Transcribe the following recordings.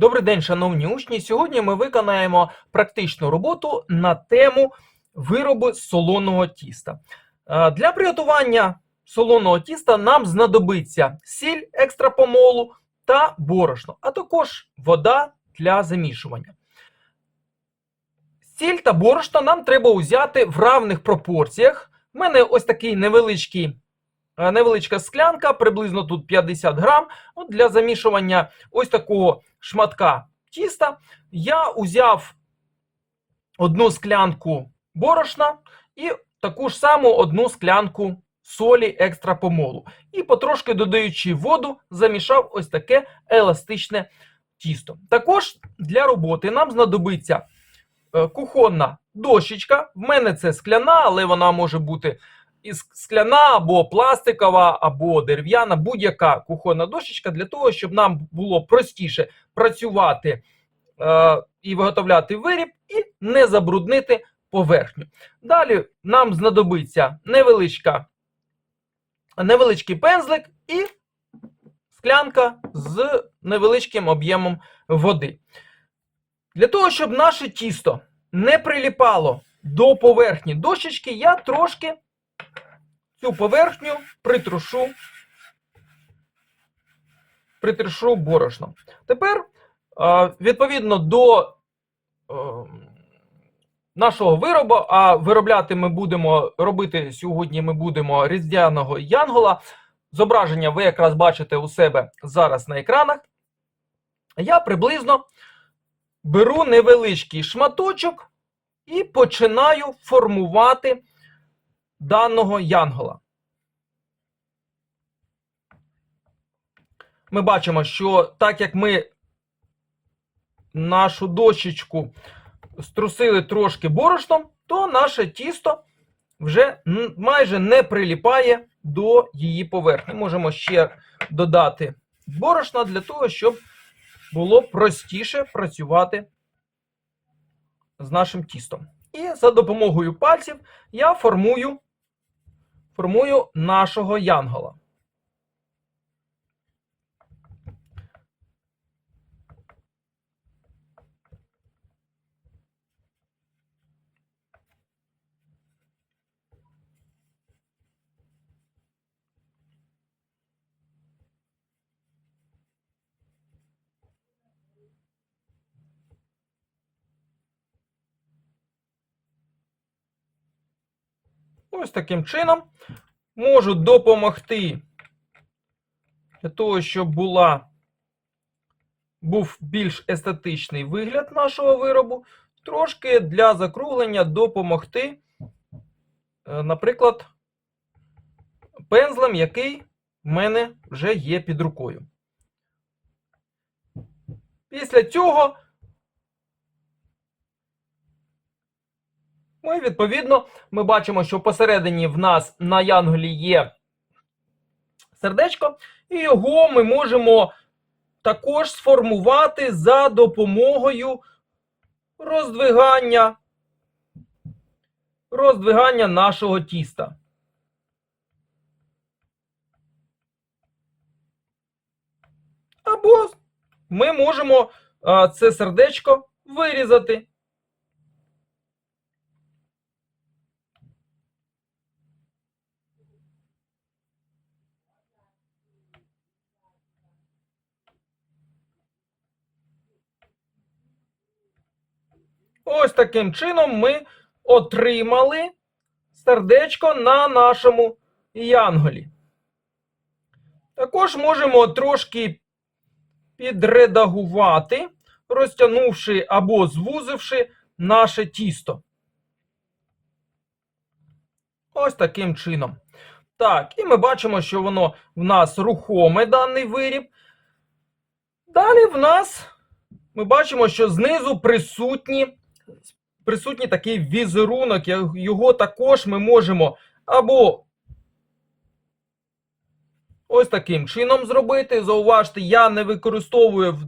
Добрий день, шановні учні. Сьогодні ми виконаємо практичну роботу на тему вироби солоного тіста. Е, Для приготування солоного тіста нам знадобиться сіль екстра помолу та борошно, а також вода для замішування. Сіль та борошно нам треба взяти в равних пропорціях. У мене ось такий невеличкий, невеличка склянка, приблизно тут 50 грам. От для замішування ось такого шматка тіста я узяв одну склянку борошна і таку ж саму одну склянку солі екстра помолу. І потрошки додаючи воду, замішав ось таке еластичне тісто. Також для роботи нам знадобиться е, кухонна дощечка. В мене це скляна, але вона може бути і скляна, або пластикова, або дерев'яна, будь-яка кухонна дощечка для того, щоб нам було простіше працювати е, і виготовляти виріб, і не забруднити поверхню. Далі нам знадобиться невеличка, невеличкий пензлик і склянка з невеличким об'ємом води. Для того, щоб наше тісто не приліпало до поверхні дощечки, я трошки цю поверхню притрушу, притрушу борошном. Тепер, відповідно до е, нашого виробу, а виробляти ми будемо робити сьогодні ми будемо різдвяного янгола. Зображення ви якраз бачите у себе зараз на екранах. Я приблизно беру невеличкий шматочок і починаю формувати даного янгола. Ми бачимо, що так як ми нашу дощечку струсили трошки борошном, то наше тісто вже майже не приліпає до її поверхні. Можемо ще додати борошна для того, щоб було простіше працювати з нашим тістом. І за допомогою пальців я формую, формую нашого янгола. Ось таким чином можу допомогти для того, щоб була, був більш естетичний вигляд нашого виробу. Трошки для закруглення допомогти, е, наприклад, пензлем, який в мене вже є під рукою. Після цього ми, відповідно, ми бачимо, що посередині в нас на янголі є сердечко, і його ми можемо також сформувати за допомогою роздвигання, роздвигання нашого тіста. Або ми можемо це сердечко вирізати. Ось таким чином ми отримали сердечко на нашому янголі. Також можемо трошки підредагувати, розтягнувши або звузивши наше тісто. Ось таким чином. Так, і ми бачимо, що воно в нас рухоме даний виріб. Далі в нас ми бачимо, що знизу присутні, присутній такий візерунок. Його також ми можемо або ось таким чином зробити. Зауважте, я не використовую в,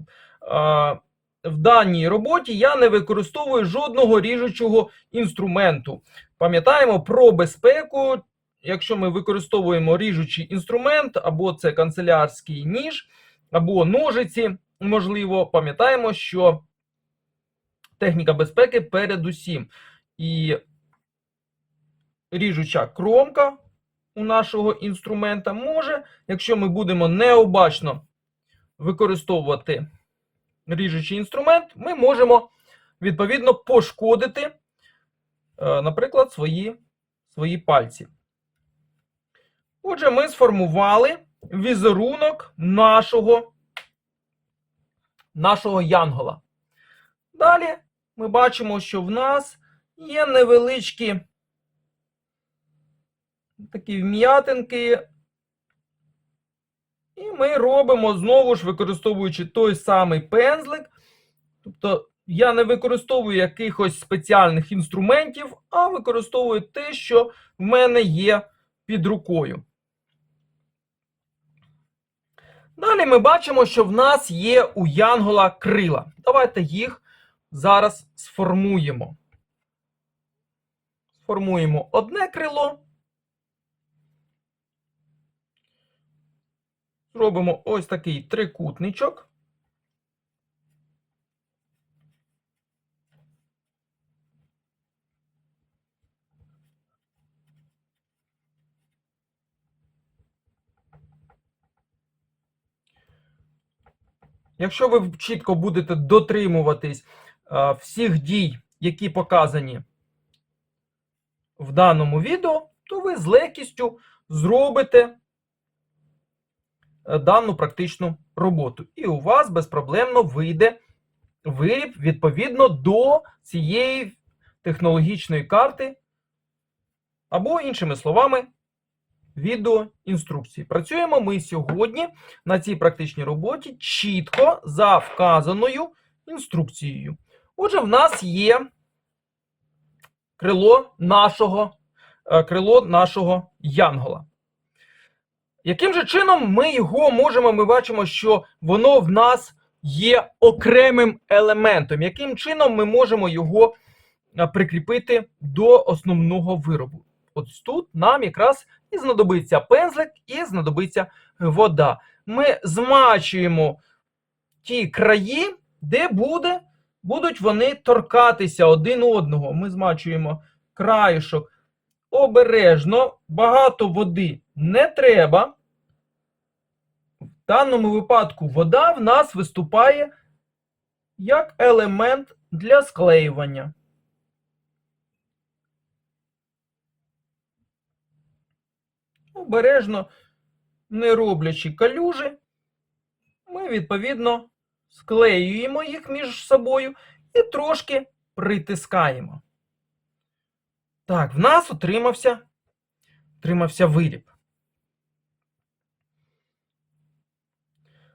а, в даній роботі, я не використовую жодного ріжучого інструменту. Пам'ятаємо про безпеку. Якщо ми використовуємо ріжучий інструмент, або це канцелярський ніж, або ножиці, можливо, пам'ятаємо, що техніка безпеки передусім. І ріжуча кромка у нашого інструмента може, якщо ми будемо необачно використовувати ріжучий інструмент, ми можемо відповідно пошкодити, е, наприклад, свої, свої пальці. Отже, ми сформували візерунок нашого, нашого янгола. Далі ми бачимо, що в нас є невеличкі такі вм'ятинки. І ми робимо знову ж використовуючи той самий пензлик. Тобто я не використовую якихось спеціальних інструментів, а використовую те, що в мене є під рукою. Далі ми бачимо, що в нас є у янгола крила. Давайте їх зараз сформуємо. Сформуємо одне крило. Зробимо ось такий трикутничок. Якщо ви чітко будете дотримуватись всіх дій, які показані в даному відео, то ви з легкістю зробите е, дану практичну роботу. І у вас безпроблемно вийде виріб відповідно до цієї технологічної карти, або, іншими словами, відеоінструкції. Працюємо ми сьогодні на цій практичній роботі чітко за вказаною інструкцією. Отже, в нас є крило нашого, е, крило нашого янгола. Яким же чином ми його можемо, ми бачимо, що воно в нас є окремим елементом. Яким чином ми можемо його е, прикріпити до основного виробу? Ось тут нам якраз і знадобиться пензлик, і знадобиться вода. Ми змачуємо ті краї, де буде, будуть вони торкатися один одного. Ми змачуємо краєшок обережно, багато води не треба. В даному випадку вода в нас виступає як елемент для склеювання. Обережно, не роблячи калюжі, ми відповідно склеюємо їх між собою і трошки притискаємо. Так, в нас отримався, отримався виріб.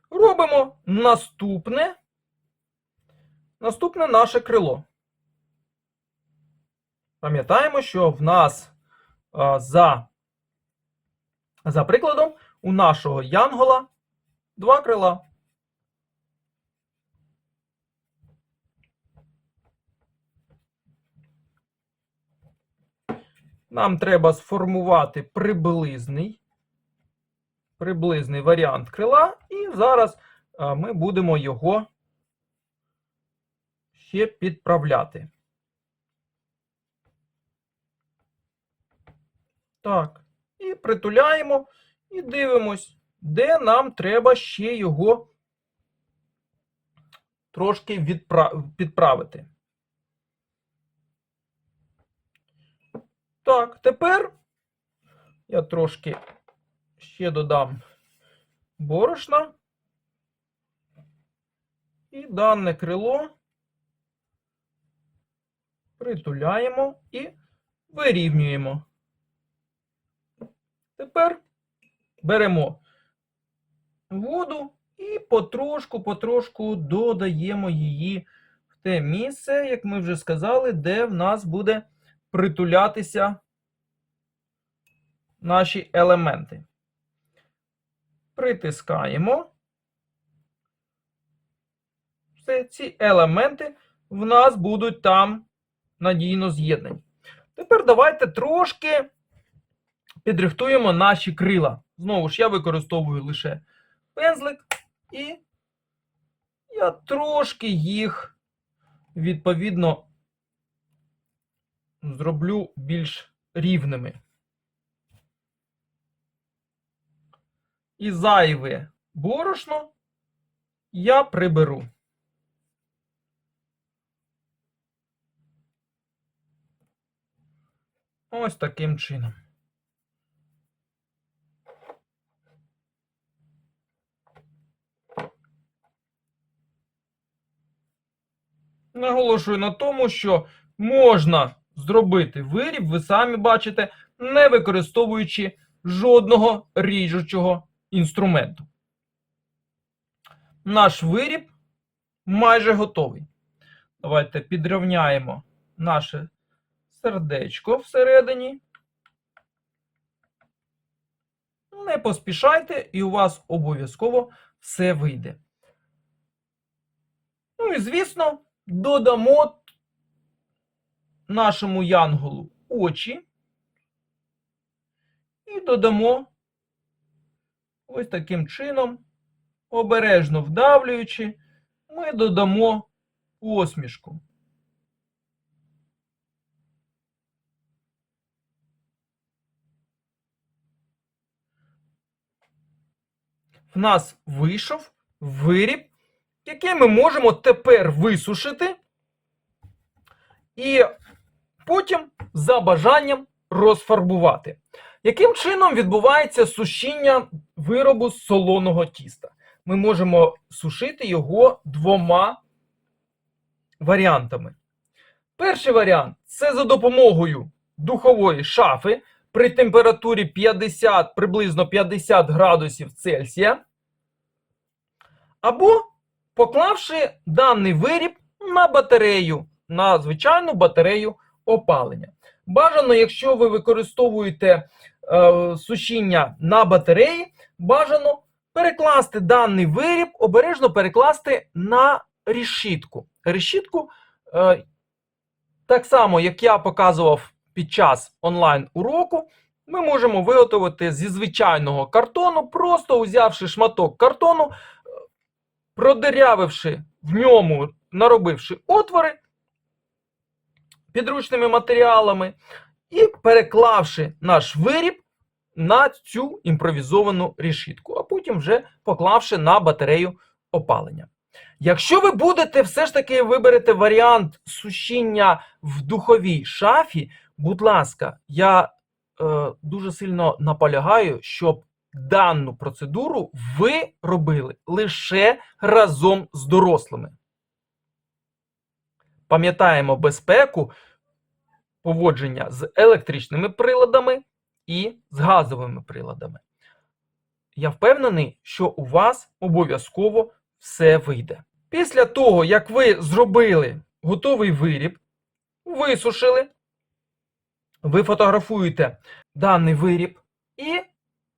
Робимо наступне, наступне наше крило. Пам'ятаємо, що в нас а, за, за прикладом у нашого янгола два крила. Нам треба сформувати приблизний, приблизний варіант крила, і зараз ми будемо його ще підправляти. Так, і притуляємо, і дивимось, де нам треба ще його трошки відпра... підправити. Так, тепер я трошки ще додам борошна. І дане крило притуляємо і вирівнюємо. Тепер беремо воду і потрошку-потрошку додаємо її в те місце, як ми вже сказали, де в нас буде притулятися наші елементи. Притискаємо. Все, ці елементи в нас будуть там надійно з'єднані. Тепер давайте трошки підрихтуємо наші крила. Знову ж, я використовую лише пензлик і я трошки їх відповідно зроблю більш рівними. І зайве борошно я приберу. Ось таким чином. Наголошую на тому, що можна зробити виріб, ви самі бачите, не використовуючи жодного ріжучого інструменту. Наш виріб майже готовий. Давайте підрівняємо наше сердечко всередині. Не поспішайте, і у вас обов'язково все вийде. Ну і, звісно, додамо нашому янголу очі і додамо ось таким чином, обережно вдавлюючи, ми додамо посмішку. В нас вийшов виріб, який ми можемо тепер висушити і потім за бажанням розфарбувати. Яким чином відбувається сушіння виробу солоного тіста? Ми можемо сушити його двома варіантами. Перший варіант це за допомогою духової шафи при температурі 50, приблизно 50 градусів Цельсія. Або поклавши даний виріб на батарею, на звичайну батарею опалення. Бажано, якщо ви використовуєте е, сушіння на батареї, бажано перекласти даний виріб, обережно перекласти на решітку. Решітку, е, так само, як я показував під час онлайн-уроку, ми можемо виготовити зі звичайного картону, просто узявши шматок картону, продирявивши в ньому, наробивши отвори підручними матеріалами і переклавши наш виріб на цю імпровізовану решітку, а потім вже поклавши на батарею опалення. Якщо ви будете все ж таки виберете варіант сушіння в духовій шафі, будь ласка, я е, дуже сильно наполягаю, щоб дану процедуру ви робили лише разом з дорослими. Пам'ятаємо безпеку поводження з електричними приладами і з газовими приладами. Я впевнений, що у вас обов'язково все вийде. Після того, як ви зробили готовий виріб, висушили, ви фотографуєте даний виріб і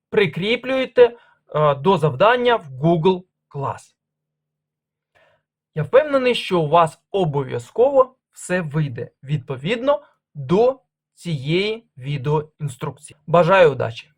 прикріплюєте е, до завдання в Google Class. Я впевнений, що у вас обов'язково все вийде відповідно до цієї відеоінструкції. Бажаю удачі!